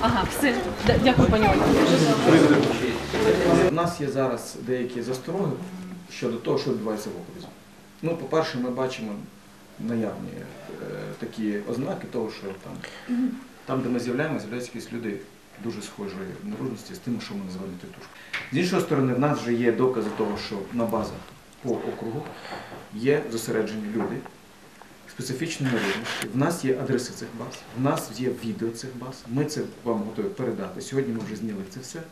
Ага, все. Дякую, пані Ольга. У нас є зараз деякі застороги щодо того, що відбувається в окрузі. Ну, по-перше, ми бачимо наявні е, такі ознаки того, що там, там де ми з'являємося, з'являються якісь люди дуже схожої наружності з тим, що ми називаємо тітушки. З іншої сторони, в нас вже є докази того, що на базах по округу є зосереджені люди специфічної наружності. В нас є адреси цих баз, в нас є відео цих баз. Ми це вам готові передати. Сьогодні ми вже зняли це все.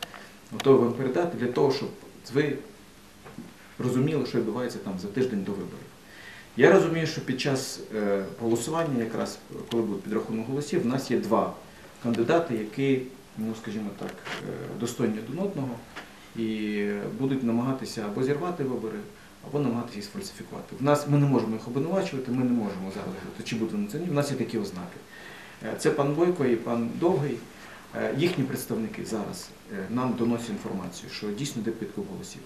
Готові вам передати для того, щоб ви розуміли, що відбувається там за тиждень до виборів. Я розумію, що під час е, голосування, якраз коли буде підрахунок голосів, в нас є два кандидати, які, ну скажімо так, е, достойні один одного і будуть намагатися або зірвати вибори, або намагатися їх сфальсифікувати. В нас ми не можемо їх обвинувачувати, ми не можемо зараз чи буде вони це ні. В нас є такі ознаки. Е, Це пан Бойко і пан Довгий. Е, Їхні представники зараз е, нам доносять інформацію, що дійсно йде підкуп голосів.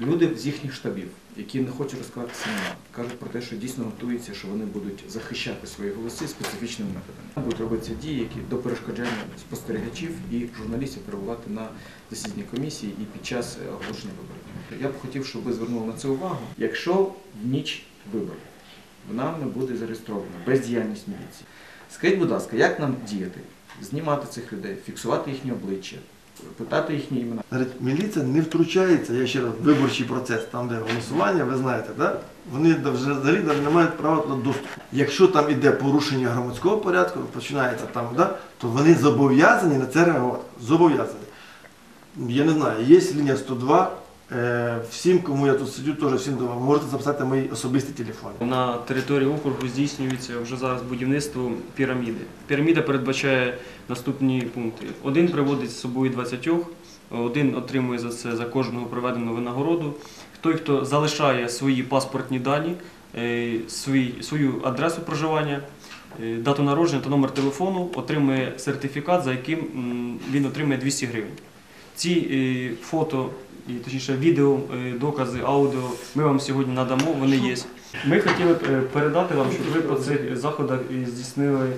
Люди з їхніх штабів, які не хочуть розкривати семена, кажуть про те, що дійсно готуються, що вони будуть захищати свої голоси специфічними методами. Будуть робитися дії, які до перешкоджання спостерігачів і журналістів перебувати на засіданні комісії і під час оголошення виборів. Я б хотів, щоб ви звернули на це увагу. Якщо в ніч виборів нами буде зареєстрована бездіяльність міліції, скажіть, будь ласка, як нам діяти? Знімати цих людей, фіксувати їхні обличчя, питати їхні імена. Міліція не втручається, я ще раз, виборчий процес, там де голосування, ви знаєте, да? вони взагалі не мають права туди доступу. Якщо там іде порушення громадського порядку, починається там, да? то вони зобов'язані на це реагувати. Зобов'язані. Я не знаю, є лінія 102. Е, всім, кому я тут сидю, теж всім. Можете записати мої особисті телефони. На території округу здійснюється вже зараз будівництво піраміди. Піраміда передбачає наступні пункти. Один приводить з собою 20, один отримує за це за кожного проведену винагороду. Той, хто залишає свої паспортні дані, е, свою адресу проживання, е, дату народження та номер телефону, отримує сертифікат, за яким він отримує 200 гривень. Ці фото, і точніше відео, е, докази, аудіо ми вам сьогодні надамо, вони є. Ми хотіли б е, передати вам, щоб ви по цих заходах здійснили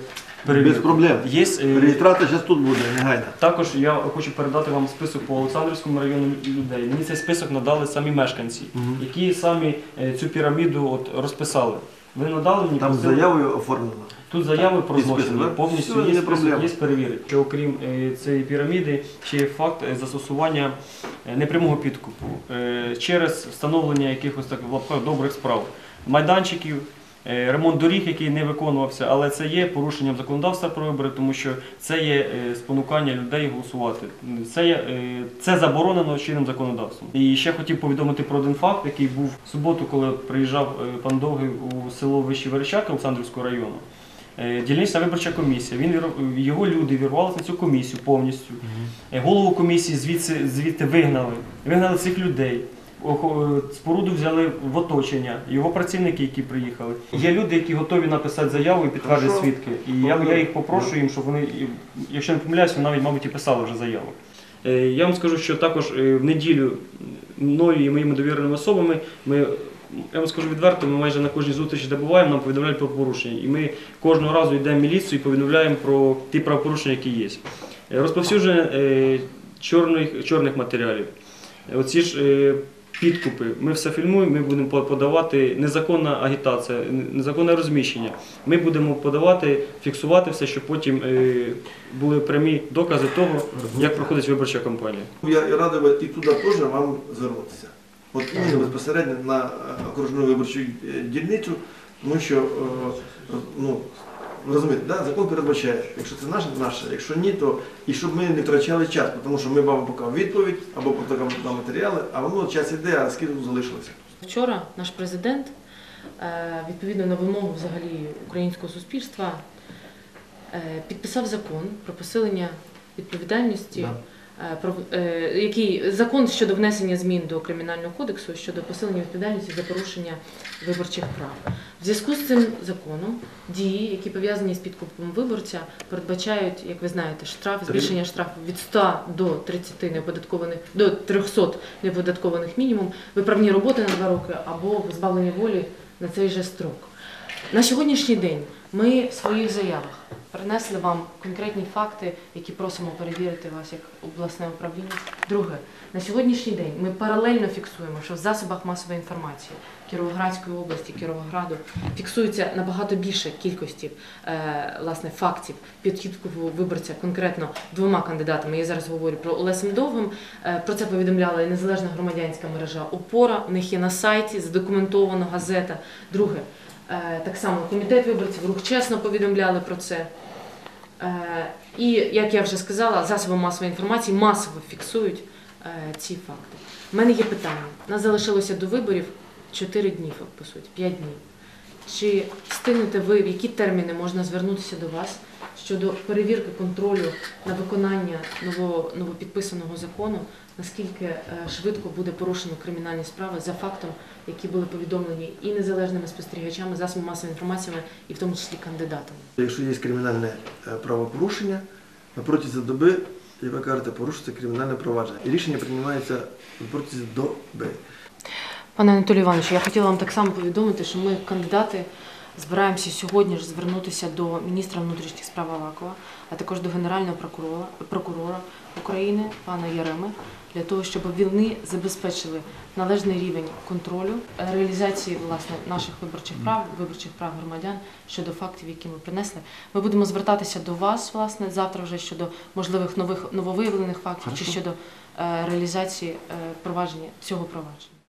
перевірку. Без проблем. Є, е, Реєстрація зараз тут буде, негайно. також я хочу передати вам список по Олександрівському району людей. Мені цей список надали самі мешканці, які самі цю піраміду от розписали. Ви надали мені Там з заявою оформлено. Тут заяви про Підписано, злочин, да? повністю Все, є не список, проблема. є перевірити. Що окрім е, цієї піраміди, ще є факт е, застосування е, непрямого підкупу е, через встановлення якихось так в лапках добрих справ, майданчиків. Е, Ремонт доріг, який не виконувався, але це є порушенням законодавства про вибори, тому що це є е, спонукання людей голосувати. Це, є, е, це заборонено чинним законодавством. І ще хотів повідомити про один факт, який був в суботу, коли приїжджав пан Довгий у село Вищі Верещаки Олександрівського району. Дільнична виборча комісія. Він його люди вірвалися на цю комісію повністю. Голову комісії звідси звідти вигнали. Вигнали цих людей. Споруду взяли в оточення, його працівники, які приїхали. Є люди, які готові написати заяву і підтвердити свідки. І я, я їх попрошу їм, щоб вони, якщо не помиляюсь, вони навіть, мабуть, і писали вже заяву. Е, Я вам скажу, що також е, в неділю мною і моїми довіреними особами ми. Я вам скажу відверто, ми майже на кожній зустрічі, де буваємо, нам повідомляють про порушення. І ми кожного разу йдемо в міліцію і повідомляємо про ті правопорушення, які є. Е, Розповсюдження чорних, чорних матеріалів. Оці ж підкупи. Ми все фільмуємо, ми будемо подавати незаконна агітація, незаконне розміщення. Ми будемо подавати, фіксувати все, щоб потім е, були прямі докази того, як проходить виборча кампанія. Я радий би і туди теж вам звернутися. От іменно безпосередньо на окружну виборчу е, дільницю, тому що, е, ну, ви розумієте, да? закон передбачає, якщо це наше, наше, якщо ні, то і щоб ми не втрачали час, тому що ми вам поки відповідь або поки на матеріали, а воно час іде, а скільки тут залишилося. Вчора наш президент, е, відповідно на вимогу взагалі українського суспільства, е, підписав закон про посилення відповідальності, е, який закон щодо внесення змін до кримінального кодексу щодо посилення відповідальності за порушення виборчих прав. В зв'язку з цим законом дії, які пов'язані з підкупом виборця, передбачають, як ви знаєте, штраф, збільшення штрафу від 100 до 30 неоподаткованих до 300 неоподаткованих мінімум, виправні роботи на два роки або позбавлення волі на цей же строк. На сьогоднішній день ми в своїх заявах принесли вам конкретні факти, які просимо перевірити вас як обласне управління. Друге, на сьогоднішній день ми паралельно фіксуємо, що в засобах масової інформації Кіровоградської області, Кіровограду фіксується набагато більше кількості е, власне фактів підхідку виборця конкретно двома кандидатами. Я зараз говорю про Олесем Довгим. Е, Про це повідомляла і незалежна громадянська мережа Опора. У них є на сайті задокументовано газета. Друге, так само комітет виборців рух чесно повідомляли про це. Е, І як я вже сказала, засоби масової інформації масово фіксують е, ці факти. У мене є питання. Нас залишилося до виборів 4 дні, по суті, 5 днів. Чи встигнете ви, в які терміни можна звернутися до вас щодо перевірки контролю на виконання ново, новопідписаного закону, наскільки е, швидко буде порушено кримінальні справи за фактом, які були повідомлені і незалежними спостерігачами, засобами масової інформації, і в тому числі кандидатами? Якщо є кримінальне е, правопорушення, на протязі доби, як ви кажете, порушується кримінальне провадження. І рішення приймається на протязі доби. Пане Анатолію Івановичу, я хотіла вам так само повідомити, що ми, кандидати, збираємося сьогодні ж звернутися до міністра внутрішніх справ Авакова, а також до генерального прокурора, прокурора України пана Яреми, для того, щоб вони забезпечили належний рівень контролю е, реалізації власне наших виборчих прав, виборчих прав громадян щодо фактів, які ми принесли. Ми будемо звертатися до вас, власне, завтра вже щодо можливих нових нововиявлених фактів чи щодо е, реалізації е, провадження цього провадження.